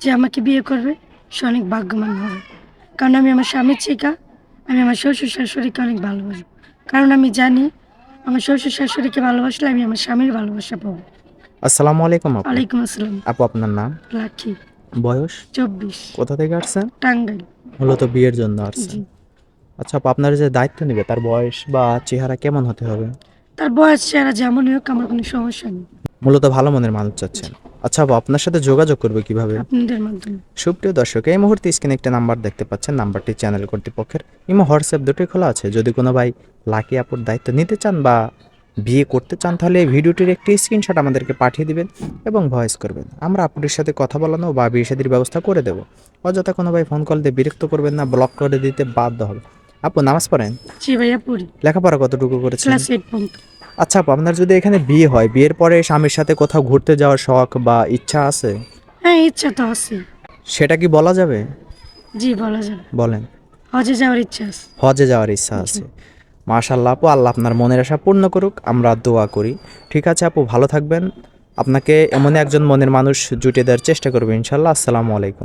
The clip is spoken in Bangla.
যে আমাকে বিয়ে করবে সে অনেক ভাগ্যবান হবে। কারণ আমি আমার স্বামীর চিকা আমি আমার শ্বশুর শাশুড়িকে অনেক ভালোবাসবো। কারণ আমি জানি আমার শ্বশুর শাশুড়িকে ভালোবাসলে আমি আমার স্বামীর ভালোবাসা পাবো। আসসালামু আলাইকুম আপু। ওয়ালাইকুম আসসালাম। আপু আপনার নাম? লাখি বয়স? চব্বিশ। কোথা থেকে আসছেন? টাঙ্গাইল। মূলত বিয়ের জন্য আসছেন। আচ্ছা আপু আপনার যে দায়িত্ব নেবে তার বয়স বা চেহারা কেমন হতে হবে? তার বয়স চেহারা যেমনই হোক আমার কোনো সমস্যা নেই। মূলত ভালো মনের মানুষ চাচ্ছেন। আচ্ছা আপু আপনার সাথে যোগাযোগ করবে কীভাবে? আপনাদের মাধ্যমে। সুপ্রিয় দর্শক এই মুহূর্তে স্ক্রিনে একটা নাম্বার দেখতে পাচ্ছেন নাম্বারটি চ্যানেল কর্তৃপক্ষের। ইমো হোয়াটসঅ্যাপ দুটোই খোলা আছে। যদি কোনো ভাই লাকি আপুর দায়িত্ব নিতে চান বা বিয়ে করতে চান তাহলে এই ভিডিওটির একটি স্ক্রিনশট আমাদেরকে পাঠিয়ে দিবেন এবং ভয়েস করবেন। আমরা আপুটির সাথে কথা বলানো বা বিয়ে শাদির ব্যবস্থা করে দেবো। অযথা কোনো ভাই ফোন কল দিয়ে বিরক্ত করবেন না ব্লক করে দিতে বাধ্য হবে। আপু নামাজ পড়েন? জি ভাইয়া পড়ি। লেখাপড়া কতটুকু করেছেন? ক্লাস এইট পর্যন্ত। আচ্ছা আপু আপনার যদি এখানে বিয়ে হয় বিয়ের পরে স্বামীর সাথে কোথাও ঘুরতে যাওয়ার শখ বা ইচ্ছা আছে? হ্যাঁ ইচ্ছা তো আছে। সেটা কি বলা যাবে? জি বলা যাবে। বলেন। হজে যাওয়ার ইচ্ছা আছে। হজে যাওয়ার ইচ্ছা আছে। মাশাল্লাহ আপু আল্লাহ আপনার মনের আশা পূর্ণ করুক আমরা দোয়া করি। ঠিক আছে আপু ভালো থাকবেন। আপনাকে এমন একজন মনের মানুষ জুটিয়ে দেওয়ার চেষ্টা করবে ইনশাল্লাহ আসসালামু আলাইকুম।